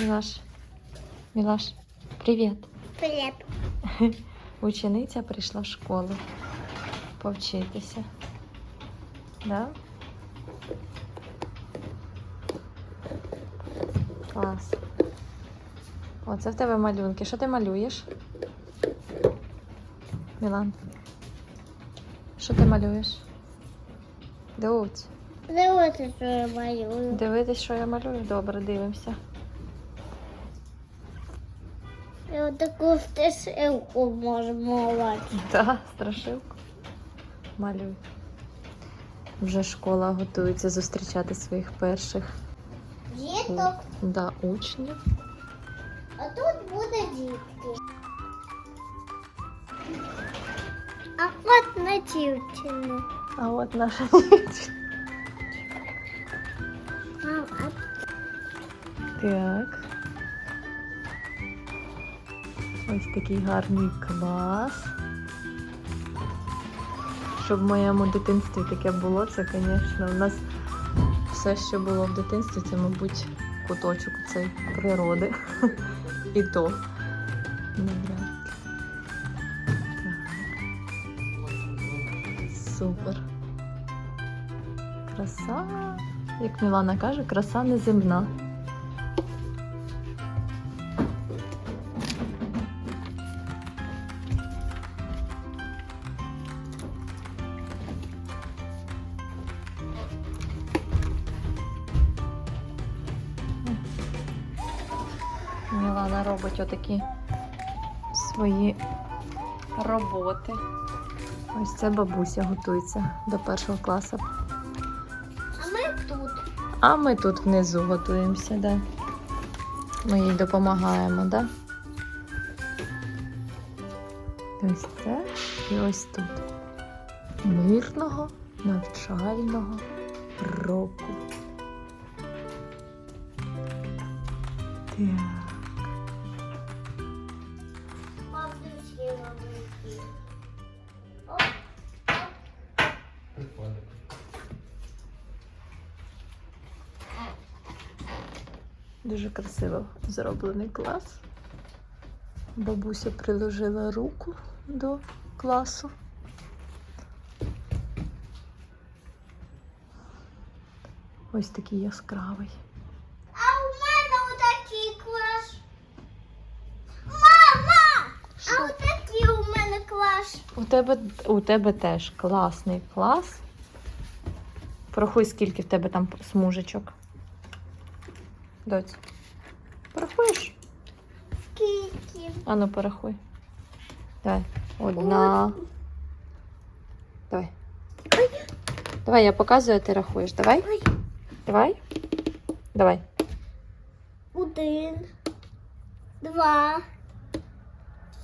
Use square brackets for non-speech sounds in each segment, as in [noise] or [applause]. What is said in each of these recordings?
Мілаш. Мілаш, привіт. Привет. [laughs] Учениця прийшла в школу повчитися. Да? Клас. Оце в тебе малюнки. Що ти малюєш? Мілан. Що ти малюєш? Дивись. Дивіться, що я малюю. Дивитись, що я малюю? Добре, дивимося. І отаку стишилку можемо малювати. Так, страшилку. Малюй. Вже школа готується зустрічати своїх перших Діток, да, учнів. а тут буде дітки. А от на дівчину. А от наша дівчина. Так. Ось такий гарний клас. Щоб в моєму дитинстві таке було, це, звісно, у нас все, що було в дитинстві, це, мабуть, куточок цей природи. [laughs] І то. Супер. Краса, як Мілана каже, краса неземна. Мілана робить отакі свої роботи. Ось це бабуся готується до першого класу. а ми тут. А ми тут внизу готуємося, да. Ми їй допомагаємо, да? Ось це і ось тут. Мирного навчального року. Так. Дуже красиво зроблений клас. Бабуся приложила руку до класу. Ось такий яскравий. А у мене отакий клас. Мама! А отакий у мене клас. У тебе, у тебе теж класний клас. Порахуй, скільки в тебе там смужечок. Доць. Порахуєш? Скільки? Ану, порахуй. Давай. Одна. Давай. Давай, я показую, а ти рахуєш. Давай. Ой. Давай. Давай. Один, два,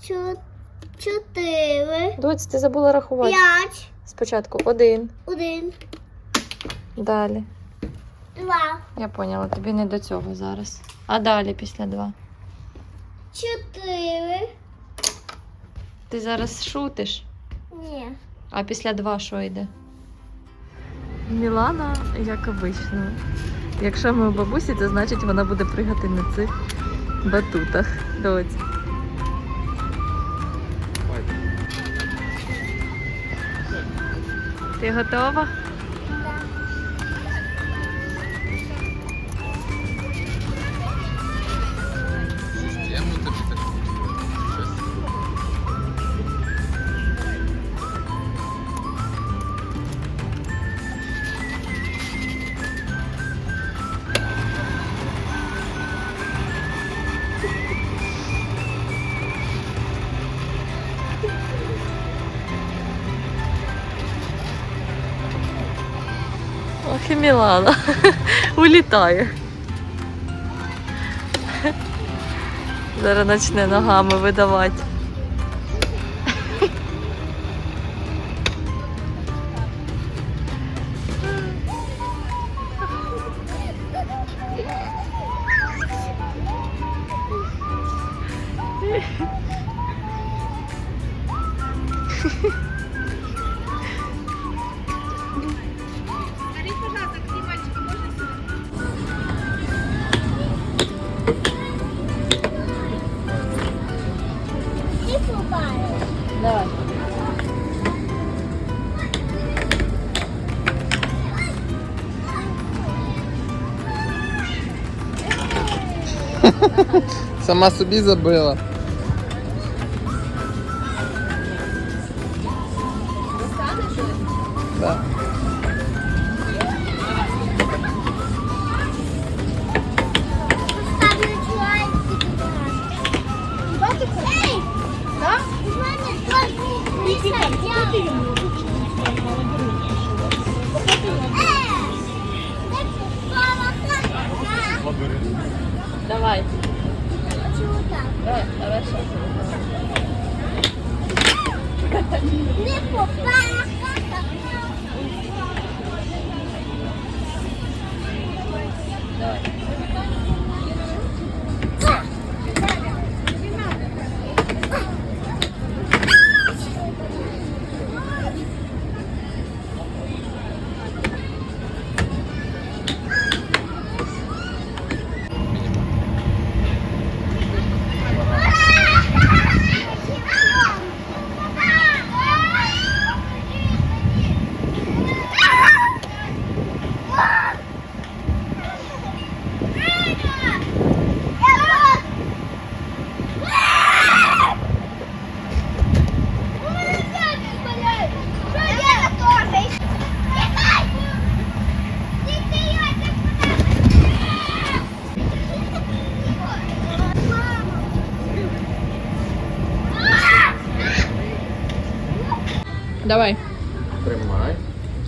чо- чотири, Доць, ти забула рахувати. п'ять, Спочатку один. один, Далі. два, Я поняла, тобі не до цього зараз. А далі після два. чотири. Ти зараз шутиш. Ні. А після два що йде? Мілана, як обично. Якщо ми у бабусі, то значить вона буде пригати на цих батутах. Доць. Ти трохи [laughs] улітає. Зараз почне ногами видавати. Хі-хі. [laughs] Сама собі забила.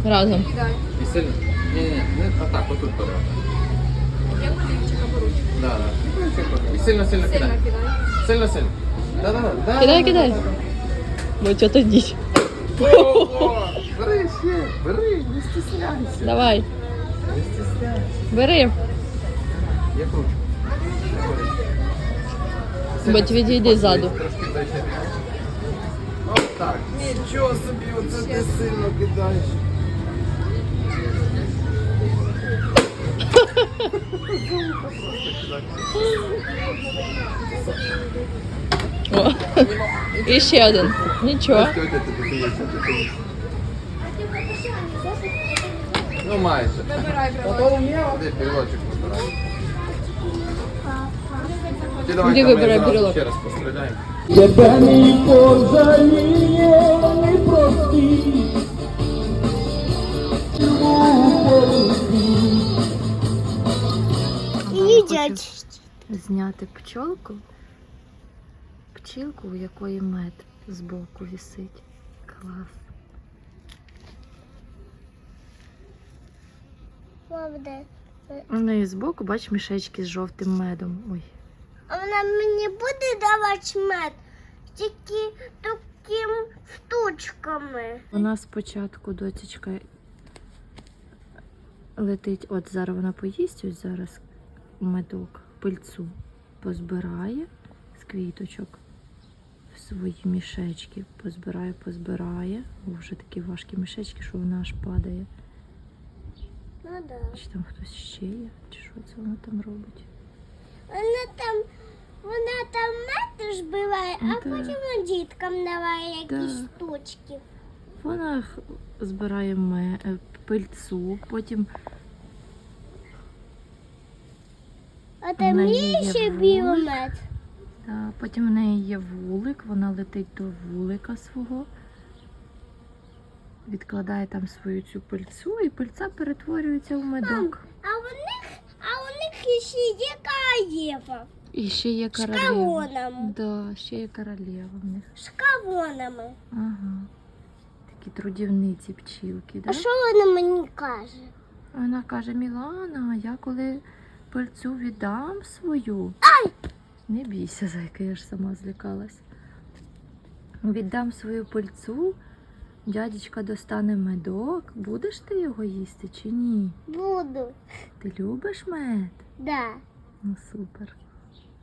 Разом. І сильно. Ні, ні, не отак, отут беремо. Я олівчика беру. Да, да. І сильно, сильно кидай. Сильно кидай. Сильно, сильно. Да, да, да. Кидай, кидай. Бо що тоді. Ого! Бери ще, бери, не стісняйся. Давай. Не стісняйся. Бери. Я кручу. Будь відійди ззаду. Трошки. Ось так. Нічого собі, оце ти сильно кидаєш. О. [laughs] І ще один. Нічого. Дивишся. Ну майже. Вибирай брелок. Де брелочок вибирай? Ти давай Іди там вибирай брелок. Ще раз постріляємо. Тебе мій позаніє непростий. Їдять. Зняти пчолку. Пчілку, у якої мед збоку висить. Клас. Правда. У неї збоку, бач, мішечки з жовтим медом. Ой. А вона мені буде давати мед тільки таким штучками. Вона спочатку, доцічка, летить, от зараз вона поїсть, ось зараз медок, пильцу позбирає з квіточок в свої мішечки. Позбирає, позбирає. О, вже такі важкі мішечки, що вона аж падає. Ну да. Чи там хтось ще є? Чи що це вона там робить? Вона там, вона там мед збиває, а Да. потім діткам даває якісь Да. штучки. Вона збирає е, пильцу, потім А там є ще білий потім в неї є вулик, вона летить до вулика свого, відкладає там свою цю пильцу, і пильця перетворюється в медок. А у них, а у них ще є королева І ще є з королева. кавоном. Да, ще є королева в них. З кавонами. Ага. Такі трудівниці пчілки, да? А що вона мені каже? Вона каже: Мілана, я коли пильцю віддам свою. Ай! Не бійся, зайка, я ж сама злякалась. Віддам свою пильцу, дядечка достане медок. Будеш ти його їсти чи ні? Буду. Ти любиш мед? Да. Ну супер.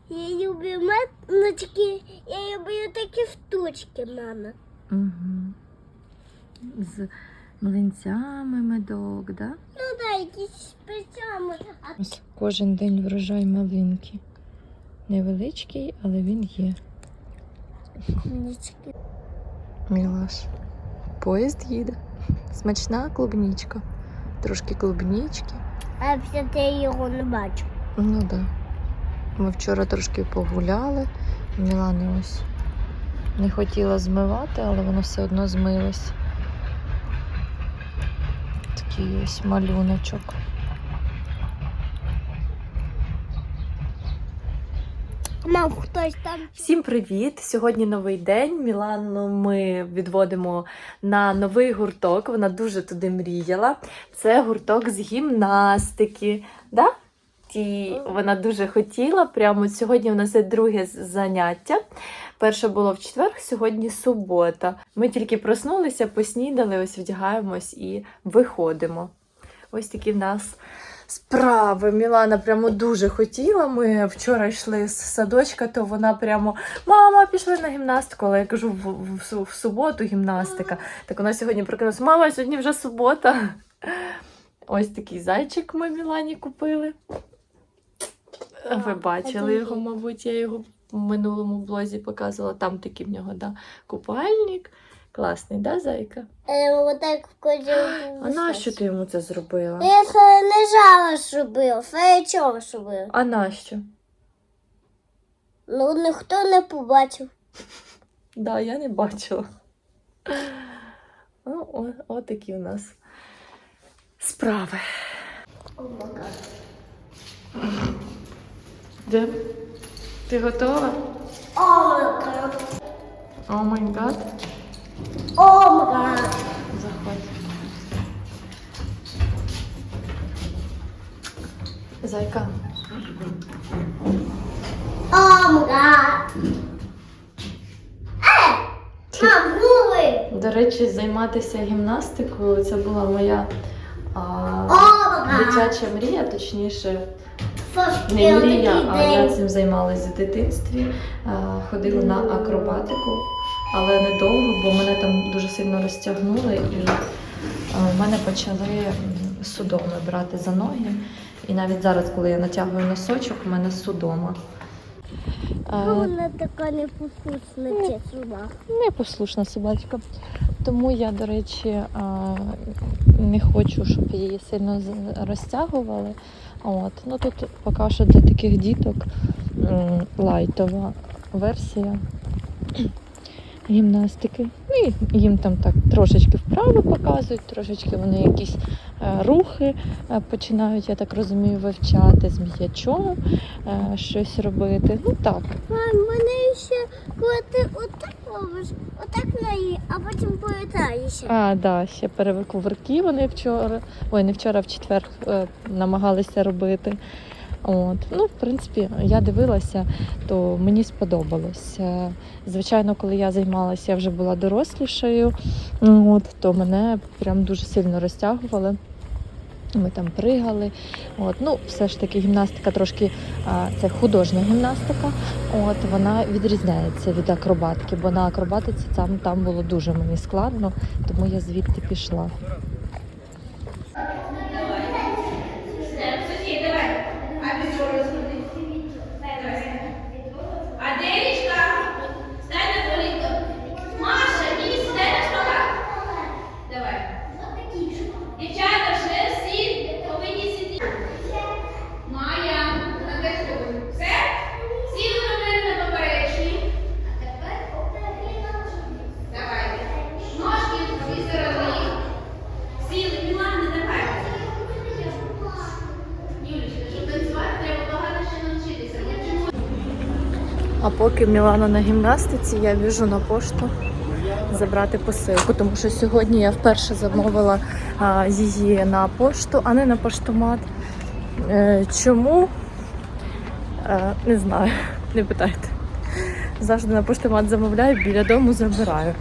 Я люблю мед, ну тільки я люблю такі штучки, мама. Угу. З млинцями медок, да? Ну да, якісь спеціальні. Ось кожен день врожай малинки. Невеличкий, але він є. книжки. Мілаш. Поїзд їде. Смачна клубнічка. Трошки клубнічки. А я його не бачу. Ну да. Ми вчора трошки погуляли. Мілана ось не хотіла змивати, але воно все одно змилось. Такий ось малюночок. Мам, хтось там. Всім привіт! Сьогодні новий день. Мілану ми відводимо на новий гурток. Вона дуже туди мріяла. Це гурток з гімнастики. Да? Ті, вона дуже хотіла. Прямо сьогодні у нас це друге заняття. Перше було в четвер, сьогодні субота. Ми тільки проснулися, поснідали, ось вдягаємось і виходимо. Ось такі в нас справи. Мілана прямо дуже хотіла. Ми вчора йшли з садочка, то вона прямо мама, пішли на гімнастику. Але я кажу, в, в, в суботу гімнастика. Так вона сьогодні прокинулася, мама, сьогодні вже субота. Ось такий зайчик ми Мілані купили. Ви бачили його, мабуть, я його в минулому блозі показувала. Там такий в нього да, купальник. Класний, да, зайка? Е, отак. А нащо ти йому це зробила? Я це не жала я чого зробив. А нащо? Ну, ніхто не побачив. Да, я не бачила. Ну, о, о у нас справи. Де? Ти готова? О, О май гад. О, май Заходь. Зайка. О, май Е! Мам, губи! До речі, займатися гімнастикою це була моя а, дитяча мрія, точніше, не мрія, а я цим займалася в дитинстві. Ходила на акробатику, але недовго, бо мене там дуже сильно розтягнули і в мене почали судоми брати за ноги. І навіть зараз, коли я натягую носочок, у мене судома. Вона така непослушна, чесна. Непослушна собачка. Тому я, до речі, не хочу, щоб її сильно розтягували. От. Ну, тут поки що для таких діток лайтова версія гімнастики. Ну, І їм там так трошечки вправи показують, трошечки вони якісь е, рухи е, починають, я так розумію, вивчати з м'ячом, е, щось робити. Ну так, мене ще, коли ти отак робиш, отак на її, а потім повертаєшся. А, да, ще перекувырки вони вчора. Ой, не вчора, а в четвер е, намагалися робити. От. Ну, в принципі, я дивилася, то мені сподобалось. Е, Звичайно, коли я займалася, я вже була дорослішою, от, то мене прям дуже сильно розтягували. Ми там пригали. От. Ну, все ж таки, гімнастика трошки це художня гімнастика. От вона відрізняється від акробатики, бо на акробатиці там, там було дуже мені складно, тому я звідти пішла. Аделічка, стань на колінко. Маша, ні, сідай на стола. Давай. Дівчата, вже всі повинні сидіти. Майя, на те зробимо. Все? Сіли на мене на поперечні. Давайте. Ножки з дві сторони. Сіли, Мілана, давай. Юлічка, щоб танцювати, треба багато ще навчитися. Ми вчимо А поки Мілана на гімнастиці, я біжу на пошту забрати посилку, тому що сьогодні я вперше замовила її на пошту, а не на поштомат. Е, чому? Е, не знаю, [laughs] не питайте. Завжди на поштомат замовляю, біля дому забираю.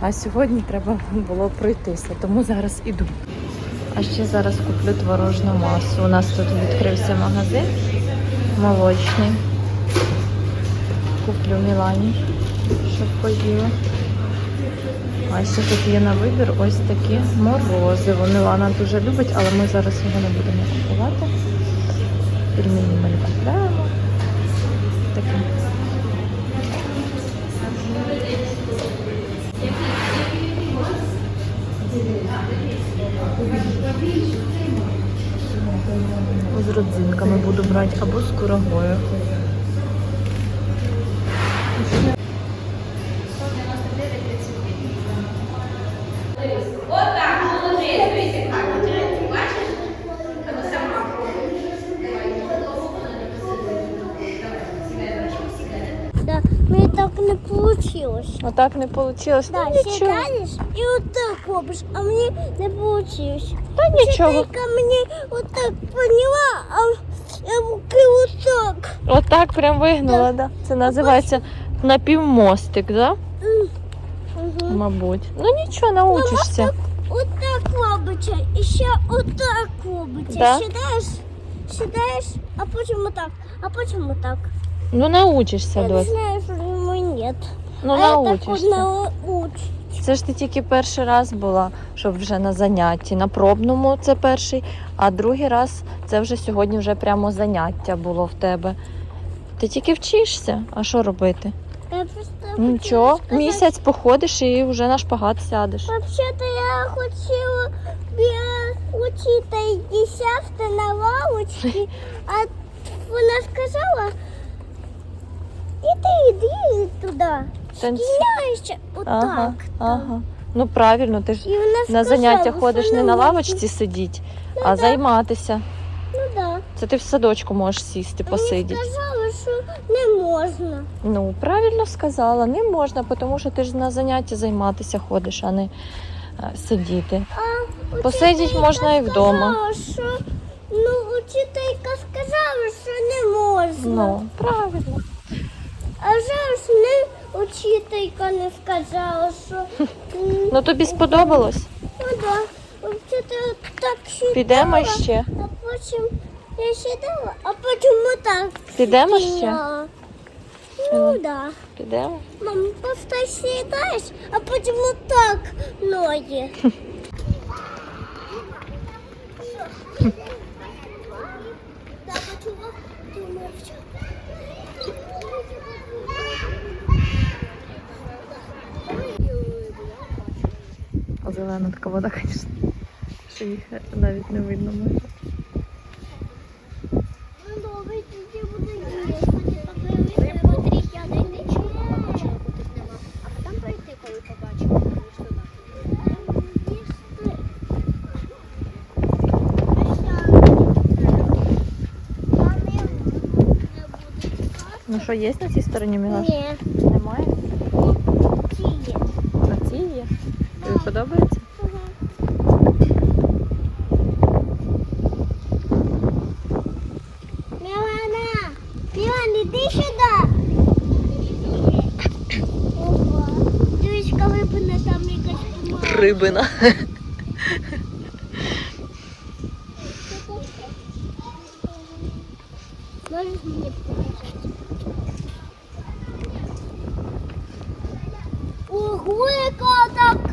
А сьогодні треба було пройтися, тому зараз іду. А ще зараз куплю творожну масу. У нас тут відкрився магазин молочний. Куплю Мілані, щоб поїла. А ще тут є на вибір ось такі морозиво. Мілана дуже любить, але ми зараз його не будемо купувати. Пельмені ми не купляємо. Таке. З родзинками буду брати або з курагою. Отак, молодець. Дивись, як так. Бачиш? А ну сама пробуй. Давай. Давай, сідай, ручку, сідай. Да, мені так не получилось. Не. Да, Ну сідаєш і отак робиш, а мені не получилось. Та нічого. Вчителька мені отак поняла, а руки отак. Отак прям вигнула, да. Це називається напівмостик, да? Угу. Мабуть. Ну нічого, научишся. Отак робиться, і ще отак робиться. Да? Сідаєш, сідаєш, а потім отак, а потім отак. Ну научишся, Я не дось. знаю, що йому нет. Ну а я так научишся. научу. Це ж ти тільки перший раз була, щоб вже на занятті. На пробному це перший, а другий раз це вже сьогодні вже прямо заняття було в тебе. Ти тільки вчишся, а що робити? Я просто Нічого, хотіла сказати, місяць походиш і вже на шпагат сядеш. Вообще-то я хотела бы учитель сясти на лавочці, [laughs] а вона сказала, іди, іди туди. Танці- Стіляйся отак. Ага, ага. Ну правильно, ти ж І вона на заняття ходиш не на можна. лавочці сидіть, а займатися. Ну да. Це ти в садочку можеш сісти, Мені посидіти. Що не можна. Ну, правильно сказала, не можна, тому що ти ж на заняття займатися ходиш, а не е, сидіти. А Посидіть можна і вдома. сказала, Що, ну, учителька сказала, що не можна. Ну, правильно. А ж не учителька не сказала, що Ну тобі сподобалось? ну да, вчитель так сідала, Підемо ще. а потім я сідала, а потім отак Підемо ще? Ну да. Підемо. Мам, просто сідаєш, а потім отак ноги. Зелена така вода, звісно. Що їх навіть не видно може. Ну що, є на цій стороні Мілаш? Ні, Немає? ці є. На цій є? Тобі подобається? Мілана, Мілан, іди сюди. Ого. Дивись, коли б не там якась помада. Рибина. Можеш мені показати? Ого, яка так